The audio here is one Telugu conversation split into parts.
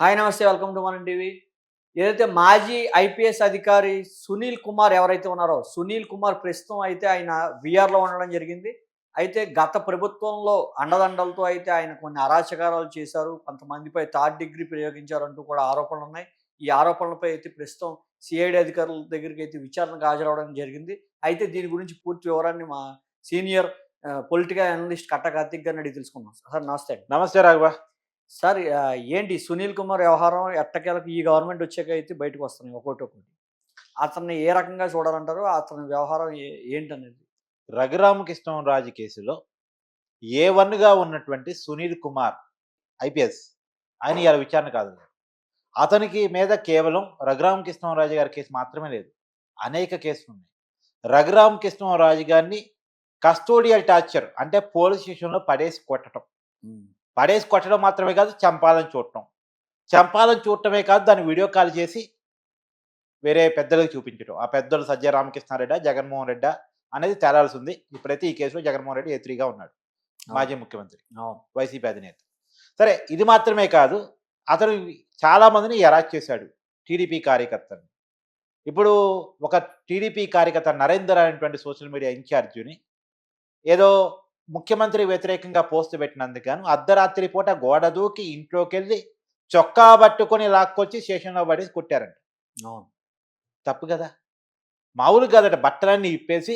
హాయ్ నమస్తే వెల్కమ్ టు మన టీవీ. ఏదైతే మాజీ ఐపీఎస్ అధికారి సునీల్ కుమార్ ఎవరైతే ఉన్నారో సునీల్ కుమార్ ప్రస్తుతం అయితే ఆయన విఆర్లో ఉండడం జరిగింది. అయితే గత ప్రభుత్వంలో అండదండలతో అయితే ఆయన కొన్ని అరాచకారాలు చేశారు. కొంతమందిపై థర్డ్ డిగ్రీ ప్రయోగించారంటూ కూడా ఆరోపణలు ఉన్నాయి. ఈ ఆరోపణలపై అయితే ప్రస్తుతం సిఐడి అధికారుల దగ్గరికి అయితే విచారణకు హాజరవడం జరిగింది. అయితే దీని గురించి పూర్తి వివరాన్ని మా సీనియర్ పొలిటికల్ అనలిస్ట్ కట్ట కార్తిక్ గారిని అడిగి తెలుసుకున్నాం సార్ నమస్తే నమస్తే రాఘవ. సార్ ఏంటి సునీల్ కుమార్ వ్యవహారం ఎట్టకేలకు ఈ గవర్నమెంట్ వచ్చాక అయితే బయటకు వస్తున్నాయి ఒకటి ఒకటి. అతన్ని ఏ రకంగా చూడాలంటారు? అతని వ్యవహారం ఏంటనేది? రఘురామకృష్ణరాజు కేసులో ఏ వన్గా ఉన్నటువంటి సునీల్ కుమార్ ఐపీఎస్ ఆయన ఇవాళ విచారణ కాదు. అతనికి మీద కేవలం రఘురామకృష్ణరాజు గారి కేసు మాత్రమే లేదు. అనేక కేసులు ఉన్నాయి. రఘురామకృష్ణరాజు గారిని కస్టోడియల్ టార్చర్ అంటే పోలీస్ స్టేషన్లో పడేసి కొట్టడం పడేసి కొట్టడం మాత్రమే కాదు చంపాలని చూడటం. చంపాలని చూడటమే కాదు దాన్ని వీడియో కాల్ చేసి వేరే పెద్దలకు చూపించడం ఆ పెద్దలు సజ్జ రామకృష్ణారెడ్డి జగన్మోహన్ రెడ్డి అనేది తేలాల్సి ఉంది ఇప్పుడైతే ఈ కేసులో జగన్మోహన్ రెడ్డి ఏ త్రీగా ఉన్నాడు. మాజీ ముఖ్యమంత్రి. వైసీపీ అధినేత. సరే ఇది మాత్రమే కాదు అతను చాలా మందిని ఎరాజ్ చేశాడు టీడీపీ కార్యకర్తను ఇప్పుడు ఒక టీడీపీ కార్యకర్త నరేందర్ అనేటువంటి సోషల్ మీడియా ఇన్ఛార్జిని ఏదో ముఖ్యమంత్రి వ్యతిరేకంగా పోస్ట్ పెట్టినందుకు గాను అర్ధరాత్రి పూట గోడ దూకి ఇంట్లోకి వెళ్ళి చొక్కా పట్టుకొని లాక్కొచ్చి స్టేషన్లో పడేసి కొట్టారంట. అవును. తప్పు కదా! మామూలు కాదట బట్టలన్నీ ఇప్పేసి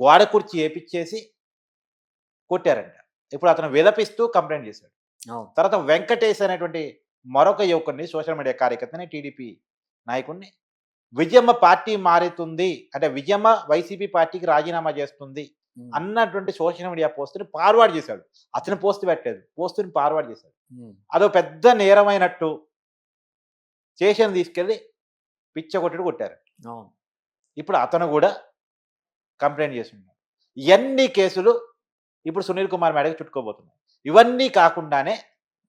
గోడ కుర్చీ వేపిచ్చేసి కొట్టారంట. ఇప్పుడు అతను విలపిస్తూ కంప్లైంట్ చేశాడు. తర్వాత వెంకటేష్ అనేటువంటి మరొక యువకుడిని సోషల్ మీడియా కార్యకర్తని టీడీపీ నాయకుడిని విజయమ్మ పార్టీ మారుతుంది. అంటే విజయమ్మ వైసీపీ పార్టీకి రాజీనామా చేస్తుంది. అన్నటువంటి సోషల్ మీడియా పోస్ట్ని ఫార్వర్డ్ చేశాడు. అతను పోస్ట్ పెట్టలేదు. పోస్ట్ని ఫార్వర్డ్ చేశాడు. అదో పెద్ద నేరమైనట్టు స్టేషన్ తీసుకెళ్ళి పిచ్చ కొట్టుడు కొట్టారు. ఇప్పుడు అతను కూడా కంప్లైంట్ చేస్తున్నాడు. ఇవన్నీ కేసులు ఇప్పుడు సునీల్ కుమార్ మేడకి చుట్టుకోబోతున్నాయి. ఇవన్నీ కాకుండానే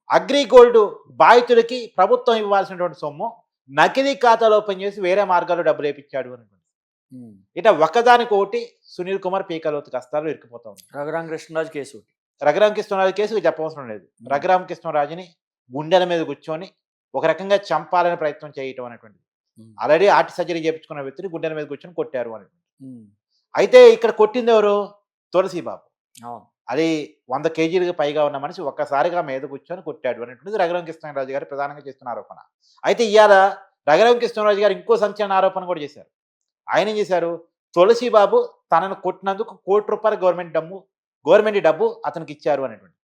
అగ్రిగోల్డ్ బాధితులకి ప్రభుత్వం ఇవ్వాల్సినటువంటి సొమ్ము నకిలీ ఖాతాలో ఓపెన్ చేసి వేరే మార్గాల్లో డబ్బులు వేపించాడు అనేటువంటి ఉమ్. ఇట ఒక్కదానికి ఒకటి సునీల్ కుమార్ పీకలోతు కష్టాలు ఇరుక్కుపోతా ఉన్నారు రఘురామ కృష్ణరాజు కేసు. రఘురామ కృష్ణరాజు కేసు చెప్పవసరం లేదు. రఘురామ కృష్ణరాజుని గుండెల మీద కూర్చొని ఒక రకంగా చంపాలని ప్రయత్నం చేయటం అనేటువంటిది. ఆల్రెడీ ఆర్ట్ సర్జరీ చేయించుకున్న వ్యక్తిని గుండెల మీద కూర్చొని కొట్టారు అని. అయితే ఇక్కడ కొట్టింది ఎవరు? తులసి బాబు అవును. అది వంద కేజీలకు పైగా ఉన్న మనిషి ఒక్కసారిగా మీద కూర్చొని కొట్టాడు అనేటువంటిది రఘురామ కృష్ణరాజు గారు ప్రధానంగా చేస్తున్న ఆరోపణ. అయితే ఇవాళ రఘురామ కృష్ణరాజు గారు ఇంకో సంచలన ఆరోపణ కూడా చేశారు. ఆయన ఏం చేశారు? తులసి బాబు తనను కొట్టినందుకు కోటి రూపాయల గవర్నమెంట్ డబ్బు గవర్నమెంట్ డబ్బు అతనికి ఇచ్చారు అనేటువంటి.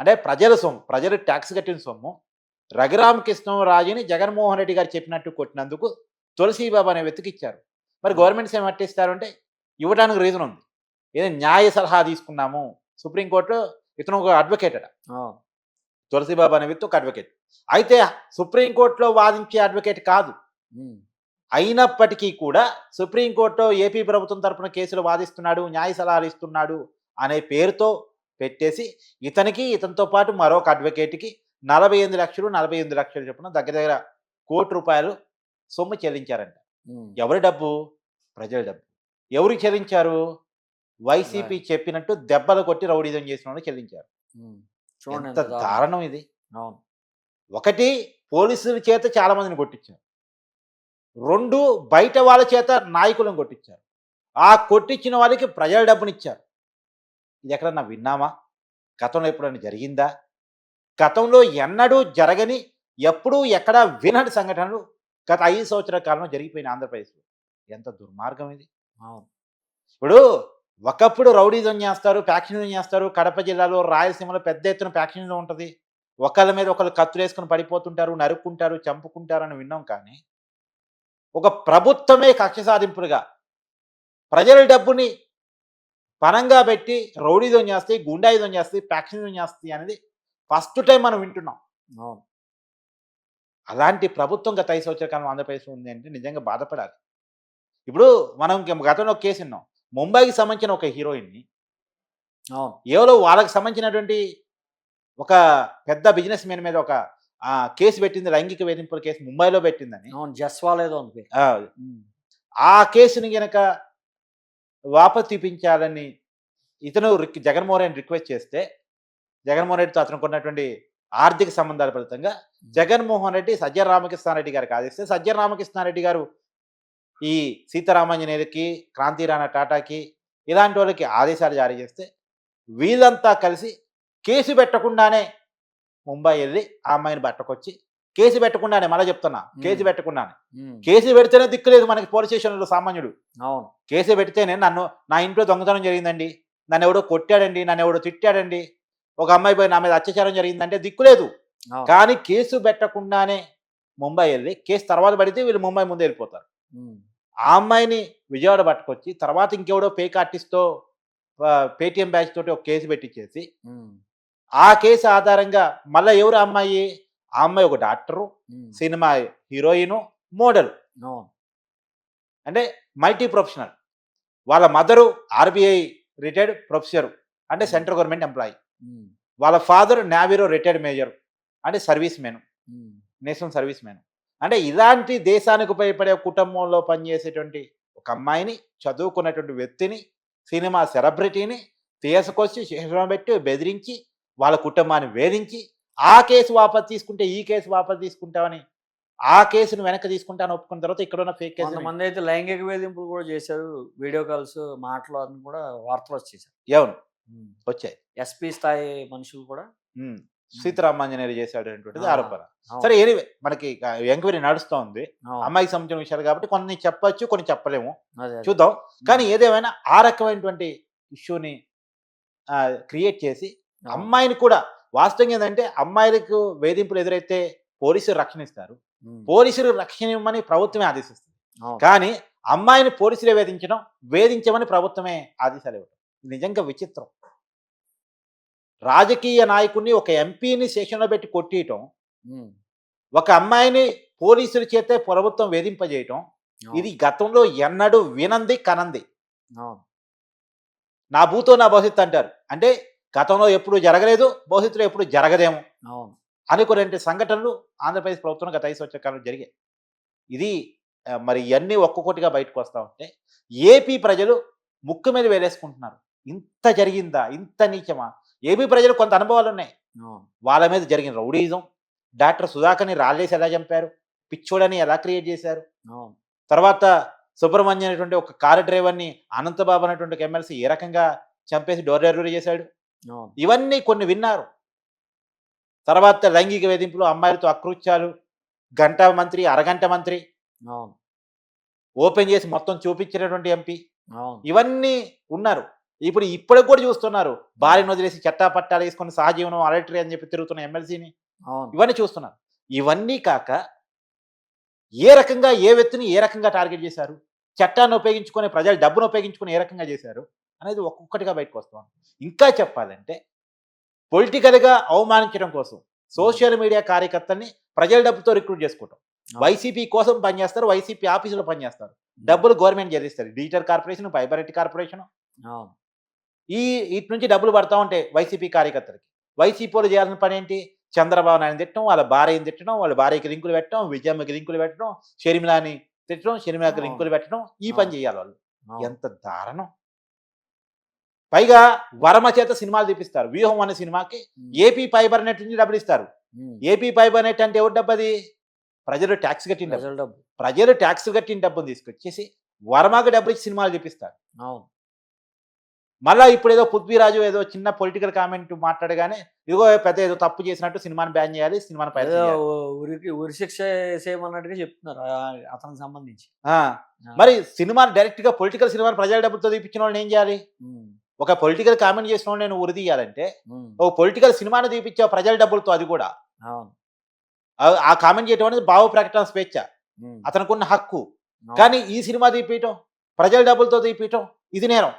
అంటే ప్రజల సొమ్ము ప్రజలు ట్యాక్స్ కట్టిన సొమ్ము రఘురామకృష్ణరాజుని జగన్మోహన్ రెడ్డి గారు చెప్పినట్టు కొట్టినందుకు తులసీబాబు అనే వ్యక్తికి ఇచ్చారు. మరి గవర్నమెంట్స్ ఏం పట్టిస్తారు అంటే ఇవ్వడానికి రీజన్ ఉంది. ఏదో న్యాయ సలహా తీసుకున్నాము. సుప్రీంకోర్టులో ఇతను ఒక అడ్వకేట్ అట. తులసీబాబు అనే వ్యక్తి ఒక అడ్వకేట్ అయితే సుప్రీంకోర్టులో వాదించే అడ్వకేట్ కాదు. అయినప్పటికీ కూడా సుప్రీంకోర్టులో ఏపీ ప్రభుత్వం తరపున కేసులు వాదిస్తున్నాడు న్యాయ సలహాలు ఇస్తున్నాడు అనే పేరుతో పెట్టేసి ఇతనికి ఇతనితో పాటు మరొక అడ్వకేట్కి నలభై ఎనిమిది లక్షలు నలభై ఎనిమిది లక్షలు చొప్పున దగ్గర దగ్గర కోటి రూపాయలు సొమ్ము చెల్లించారంట. ఎవరి డబ్బు? ప్రజల డబ్బు. ఎవరు చెల్లించారు? వైసీపీ చెప్పినట్టు దెబ్బలు కొట్టి రౌడీజం చేసిన వాళ్ళు చెల్లించారు. ఎంత దారుణం. ఇది. ఒకటి పోలీసుల చేత చాలా మందిని కొట్టించారు. రెండు బయట వాళ్ళ చేత నాయకులను కొట్టించారు. ఆ కొట్టించిన వాళ్ళకి ప్రజల డబ్బునిచ్చారు. ఇది ఎక్కడన్నా విన్నామా? గతంలో ఎప్పుడైనా జరిగిందా? గతంలో ఎన్నడూ జరగని ఎప్పుడూ ఎక్కడా వినని సంఘటనలు గత ఐదు సంవత్సరాల కాలంలో జరిగిపోయిన ఆంధ్రప్రదేశ్లో. ఎంత దుర్మార్గం ఇది. ఇప్పుడు ఒకప్పుడు రౌడీజం చేస్తారు ఫ్యాక్షనిజం చేస్తారు. కడప జిల్లాలో రాయలసీమలో పెద్ద ఎత్తున ఫ్యాక్షనిజం ఉంటుంది. ఒకళ్ళ మీద ఒకళ్ళు కత్తులు వేసుకుని పడిపోతుంటారు నరుక్కుంటారు చంపుకుంటారు అని విన్నాం కానీ ఒక ప్రభుత్వమే కక్ష సాధింపులుగా ప్రజల డబ్బుని పనంగా పెట్టి రౌడీజం చేస్తాయి గుండాయుధం చేస్తాయి ఫ్యాక్షనిజం చేస్తాయి అనేది ఫస్ట్ టైం మనం వింటున్నాం. అలాంటి ప్రభుత్వం గత ఐదు సంవత్సరాల కాలం ఆంధ్రప్రదేశ్లో ఉంది అంటే నిజంగా బాధపడాలి. ఇప్పుడు మనం గతంలో ఒక కేసు విన్నాం. ముంబైకి సంబంధించిన ఒక హీరోయిన్ని అవును. ఏవో వాళ్ళకి సంబంధించినటువంటి ఒక పెద్ద బిజినెస్ మ్యాన్ మీద ఒక ఆ, కేసు పెట్టింది లైంగిక వేధింపుల కేసు ముంబైలో పెట్టిందని. అవును జస్వాల్ ఏదో ఉంది పేరు. ఆ, కేసుని గనక వాపసు తీపించాలని ఇతను రిక్- జగన్మోహన్ రెడ్డి రిక్వెస్ట్ చేస్తే జగన్మోహన్ రెడ్డితో అతనికి ఉన్నటువంటి ఆర్థిక సంబంధాల ఫలితంగా జగన్మోహన్ రెడ్డి సజ్జన రామకృష్ణారెడ్డి గారికి ఆదేశిస్తే సజ్జన రామకృష్ణారెడ్డి గారు ఈ సీతారామాంజనేయులకి క్రాంతి రాణా టాటాకి ఇలాంటి వాళ్ళకి ఆదేశాలు జారీ చేస్తే వీళ్ళంతా కలిసి కేసు పెట్టకుండానే ముంబై వెళ్ళి ఆ అమ్మాయిని పట్టుకొచ్చి కేసు పెట్టకుండానే మళ్ళీ చెప్తున్నా కేసు. పెట్టకుండానే. కేసు పెడితేనే దిక్కులేదు మనకి పోలీస్ స్టేషన్లో సామాన్యుడు. అవును. కేసు పెడితేనే నన్ను నా ఇంట్లో దొంగతనం జరిగిందండి. నన్ను ఎవడో కొట్టాడండి నన్ను ఎవడో తిట్టాడండి. ఒక అమ్మాయి పోయి నా మీద అత్యాచారం జరిగిందంటే దిక్కులేదు. కానీ కేసు పెట్టకుండానే ముంబై వెళ్ళి కేసు తర్వాత పడితే వీళ్ళు ముంబై ముందు వెళ్ళిపోతారు. ఆ అమ్మాయిని విజయవాడ పట్టుకొచ్చి తర్వాత ఇంకెవడో పేక్ ఆర్టిస్ట్తో పేటిఎం బ్యాచ్ తోటి ఒక కేసు పెట్టించేసి ఆ కేసు ఆధారంగా మళ్ళీ ఎవరు అమ్మాయి? ఆ అమ్మాయి ఒక డాక్టరు సినిమా హీరోయిన్ మోడల్. అంటే మల్టీ ప్రొఫెషనల్. వాళ్ళ మదరు ఆర్బీఐ రిటైర్డ్ ప్రొఫెసర్ అంటే సెంట్రల్ గవర్నమెంట్ ఎంప్లాయీ. వాళ్ళ ఫాదర్ నావీరో రిటైర్డ్ మేజర్ అంటే service men. National service men. అంటే ఇలాంటి దేశానికి ఉపయోగపడే కుటుంబంలో పనిచేసేటువంటి ఒక అమ్మాయిని చదువుకున్నటువంటి వ్యక్తిని సినిమా సెలబ్రిటీని తీసుకొచ్చి శిక్షణ పెట్టి బెదిరించి వాళ్ళ కుటుంబాన్ని వేధించి ఆ కేసు వాపసు తీసుకుంటే ఈ కేసు వాపసు తీసుకుంటామని ఆ కేసును వెనక్కి తీసుకుంటాను ఒప్పుకున్న తర్వాత ఇక్కడ ఉన్న ఫేక్ కేసు కొంతమంది అయితే లైంగిక వేధింపులు కూడా చేశారు. వీడియో కాల్స్ మాట్లాడని కూడా వార్తలు వచ్చేసారు అవును. వచ్చాయి. ఎస్పీ స్థాయి మనుషులు కూడా. సీతారామాంజనేయులు చేశాడు అనేటువంటిది ఆరోపణ. సరే ఎనివే మనకి ఎంక్వైరీ నడుస్తూ ఉంది అవును, అమ్మాయికి సంబంధించిన విషయాలు కాబట్టి కొన్ని చెప్పొచ్చు కొన్ని చెప్పలేము. చూద్దాం. కానీ ఏదేమైనా ఆ రకమైనటువంటి ఇష్యూని క్రియేట్ చేసి అమ్మాయిని కూడా వాస్తవంగా ఏంటంటే అమ్మాయిలకు వేధింపులు ఎదురైతే పోలీసులు రక్షణ ఇస్తారు పోలీసులు రక్షణ ఇవ్వమని ప్రభుత్వమే ఆదేశిస్తుంది. కానీ అమ్మాయిని పోలీసులే వేధించడం వేధించమని ప్రభుత్వమే ఆదేశాలు ఇవ్వడం నిజంగా విచిత్రం. రాజకీయ నాయకుడిని ఒక ఎంపీని సెషన్లో పెట్టి కొట్టియటం ఒక అమ్మాయిని పోలీసుల చేతే ప్రభుత్వం వేధింపజేయటం ఇది గతంలో ఎన్నడూ వినంది కనంది. నా భూతో నా భవిష్యత్తు అంటారు. అంటే గతంలో ఎప్పుడు జరగలేదు భవిష్యత్తులో ఎప్పుడు జరగదేమో అవును. అనుకునే సంఘటనలు ఆంధ్రప్రదేశ్ ప్రభుత్వం గత ఐదు సంవత్సరాల జరిగాయి. ఇది మరి ఇవన్నీ ఒక్కొక్కటిగా బయటకు వస్తూ ఉంటే ఏపీ ప్రజలు ముక్కు మీద వేలేసుకుంటున్నారు. ఇంత జరిగిందా? ఇంత నీచమా? ఏపీ ప్రజలు కొంత అనుభవాలు ఉన్నాయి. వాళ్ళ మీద జరిగిన రౌడీజం డాక్టర్ సుధాకర్ని రాళ్ళేసి ఎలా చంపారు? పిచ్చోడని ఎలా క్రియేట్ చేశారు? తర్వాత సుబ్రహ్మణ్యం అనేటువంటి ఒక కారు డ్రైవర్ని అనంతబాబు అనేటువంటి ఎమ్మెల్సీ ఏ రకంగా చంపేసి డోర్ డెలివరీ చేశాడు? ఇవన్నీ కొన్ని విన్నారు. తర్వాత లైంగిక వేధింపులు అమ్మాయిలతో అకృత్యాలు గంట మంత్రి అరగంట మంత్రి ఓపెన్ చేసి మొత్తం చూపించినటువంటి ఎంపీ ఇవన్నీ ఉన్నారు. ఇప్పుడు ఇప్పటికి కూడా చూస్తున్నారు. భార్యను వదిలేసి చట్టా పట్టాలు వేసుకొని సహజీవనం అలటరీ అని చెప్పి తిరుగుతున్న ఎమ్మెల్సీని ఇవన్నీ చూస్తున్నారు. ఇవన్నీ కాక ఏ రకంగా ఏ వ్యక్తిని ఏ రకంగా టార్గెట్ చేశారు? చట్టాన్ని ఉపయోగించుకొని ప్రజల డబ్బును ఉపయోగించుకొని ఏ రకంగా చేశారు? అనేది ఒక్కొక్కటిగా బయటకు వస్తాం ఇంకా చెప్పాలంటే పొలిటికల్గా అవమానించడం కోసం సోషల్ మీడియా కార్యకర్తల్ని ప్రజల డబ్బుతో రిక్రూట్ చేసుకోవటం. అవును. వైసీపీ కోసం పనిచేస్తారు వైసీపీ ఆఫీసులో పనిచేస్తారు. డబ్బులు గవర్నమెంట్ చెల్లిస్తారు డిజిటల్ కార్పొరేషన్ ఫైబర్ కార్పొరేషన్. ఈ ఇటు నుంచి డబ్బులు పడతా ఉంటాయి వైసీపీ కార్యకర్తలకి. వైసీపీ వాళ్ళు చేయాల్సిన పని ఏంటి? చంద్రబాబు నాయుడు తిట్టడం వాళ్ళ భార్యని తిట్టడం వాళ్ళ భార్యకి లింకులు పెట్టడం విజయమ్మకి లింకులు పెట్టడం షర్మిలాని తిట్టడం షర్మిలాకి. లింకులు పెట్టడం ఈ పని. చేయాలి వాళ్ళు. ఎంత దారుణం. పైగా వరమ చేత సినిమాలు తీపిస్తారు. వ్యూహం అనే సినిమాకి ఏపీ ఫైబర్ నెట్ నుంచి డబ్బులు ఇస్తారు. ఏపీ ఫైబర్ నెట్ అంటే ఎవరి డబ్బు అది? ప్రజలు ట్యాక్స్ కట్టిన డబ్బు. ప్రజల ట్యాక్స్ కట్టిన డబ్బును తీసుకొచ్చేసి వర్మకి డబ్బులు ఇచ్చి సినిమాలు తీపిస్తారు. అవును. మళ్ళా ఇప్పుడు ఏదో పృథ్వీరాజు ఏదో చిన్న పొలిటికల్ కామెంట్ మాట్లాడగానే ఇదిగో పెద్ద ఏదో తప్పు చేసినట్టు సినిమాని బ్యాన్ చేయాలి సినిమాని తీయాలి. ఉరికి ఉరి శిక్ష వేసేయమన్నట్టుగా చెప్తున్నారు. అతనికి సంబంధించి. మరి సినిమాని డైరెక్ట్గా పొలిటికల్ సినిమాని ప్రజల డబ్బులతో తీపించిన వాళ్ళని ఏం చేయాలి? ఒక పొలిటికల్ కామెంట్ చేసిన నేను ఉరి తీయాలంటే ఉమ్, ఒక పొలిటికల్ సినిమాని తీపించావు ప్రజల డబ్బులతో అది కూడా. ఆ- కామెంట్ చేయడం అనేది భావ ప్రకటన స్వేచ్ఛ. అతనుకున్న హక్కు. కానీ ఈ సినిమా తీపియటం ప్రజల డబ్బులతో తీపియటం ఇది నేరం.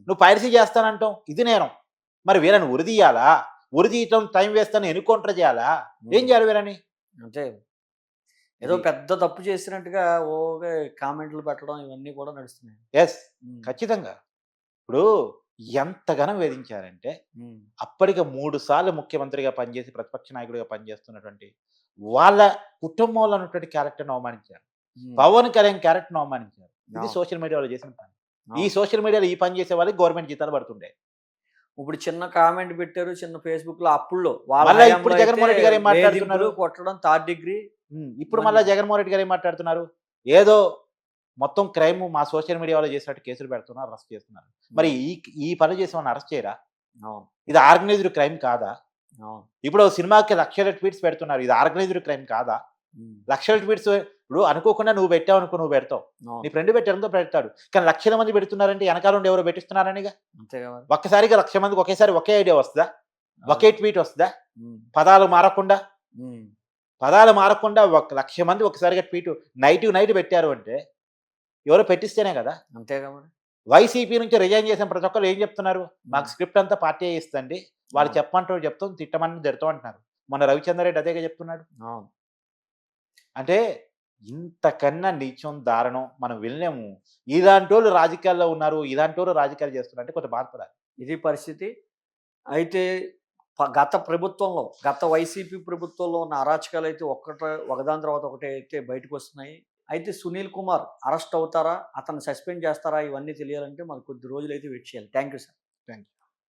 నువ్వు పైరసీ చేస్తానంటావు ఇది నేరం. మరి వీళ్ళని ఉరి తీయాలా? ఉరి తీయటం టైం వేస్తాను ఎన్నుకౌంటర్ చేయాలా? ఏం. చేయాలి వీరని అంతే ఏదో పెద్ద తప్పు చేసినట్టుగా ఓకే కామెంట్లు పెట్టడం ఇవన్నీ కూడా నడుస్తున్నాయి. ఎస్ ఖచ్చితంగా. ఇప్పుడు ఎంతగానో వేధించారంటే అప్పటికే మూడు సార్లు ముఖ్యమంత్రిగా పనిచేసి ప్రతిపక్ష నాయకుడిగా పనిచేస్తున్నటువంటి వాళ్ళ కుటుంబంలో ఉన్నటువంటి క్యారెక్టర్ను అవమానించారు. పవన్ కళ్యాణ్ క్యారెక్టర్ను అవమానించారు. ఇది సోషల్ మీడియాలో చేసిన పని. ఈ. సోషల్ మీడియాలో ఈ పని చేసే వాళ్ళకి గవర్నమెంట్ జీతాలు పడుతుండే. ఇప్పుడు చిన్న కామెంట్ పెట్టారు చిన్న ఫేస్బుక్లో అప్పుల్లో ఇప్పుడు జగన్మోహన్ రెడ్డి గారు ఏం మాట్లాడుతున్నారు? కొట్టడం థర్డ్ డిగ్రీ ఇప్పుడు మళ్ళీ జగన్మోహన్ రెడ్డి గారు ఏం మాట్లాడుతున్నారు? ఏదో మొత్తం క్రైమ్ మా సోషల్ మీడియా వాళ్ళు చేసినట్టు కేసులు పెడుతున్నారు అరెస్ట్ చేస్తున్నారు. మరి ఈ ఈ పని చేసి వాళ్ళని అరెస్ట్ చేయరా? ఇది ఆర్గనైజ్డ్ క్రైమ్ కాదా? ఇప్పుడు సినిమాకి లక్షల ట్వీట్స్ పెడుతున్నారు ఇది ఆర్గనైజ్డ్ క్రైమ్ కాదా? లక్షల ట్వీట్స్ ఇప్పుడు అనుకోకుండా నువ్వు పెట్టావు అనుకో నువ్వు పెడతావు. నీ ఫ్రెండ్ పెట్టారంతో పెడతాడు. కానీ లక్షల మంది పెడుతున్నారంటే వెనకాల ఉండి ఎవరో పెట్టిస్తున్నారనిగా ఒక్కసారిగా లక్ష మందికి ఒకేసారి ఒకే ఐడియా వస్తుందా? ఒకే ట్వీట్ వస్తుందా? పదాలు మారకుండా? పదాలు మారకుండా ఒక లక్ష మంది ఒకసారిగా ట్వీట్ నైట్ నైట్ పెట్టారు అంటే ఎవరో పెట్టిస్తేనే కదా. అంతే కదా మరి. వైసీపీ నుంచి రిజైన్ చేసిన ప్రతి ఒక్కరు ఏం చెప్తున్నారు? మాకు స్క్రిప్ట్ అంతా పార్టీ ఇస్తండి. వాళ్ళు. చెప్పమంటారు చెప్తాం తిట్టమని తిడతాం అంటున్నారు. మన రవిచంద్ర రెడ్డి అదేగా చెప్తున్నాడు. అంటే ఇంతకన్నా నీచం దారుణం మనం వెళ్ళలేము ఇలాంటి వాళ్ళు రాజకీయాల్లో ఉన్నారు ఇలాంటి వాళ్ళు రాజకీయాలు చేస్తున్నారు అంటే కొంత బాధపడాలి. ఇది పరిస్థితి. అయితే గత ప్రభుత్వంలో గత వైసీపీ ప్రభుత్వంలో ఉన్న అరాచకాలు అయితే ఒక్కట ఒకదాని తర్వాత ఒకటి అయితే బయటకు వస్తున్నాయి అయితే సునీల్ కుమార్ అరెస్ట్ అవుతారా? అతను సస్పెండ్ చేస్తారా? ఇవన్నీ తెలియాలంటే మరి కొద్ది రోజులు అయితే వెయిట్ చేయాలి. Thank you sir. Thank you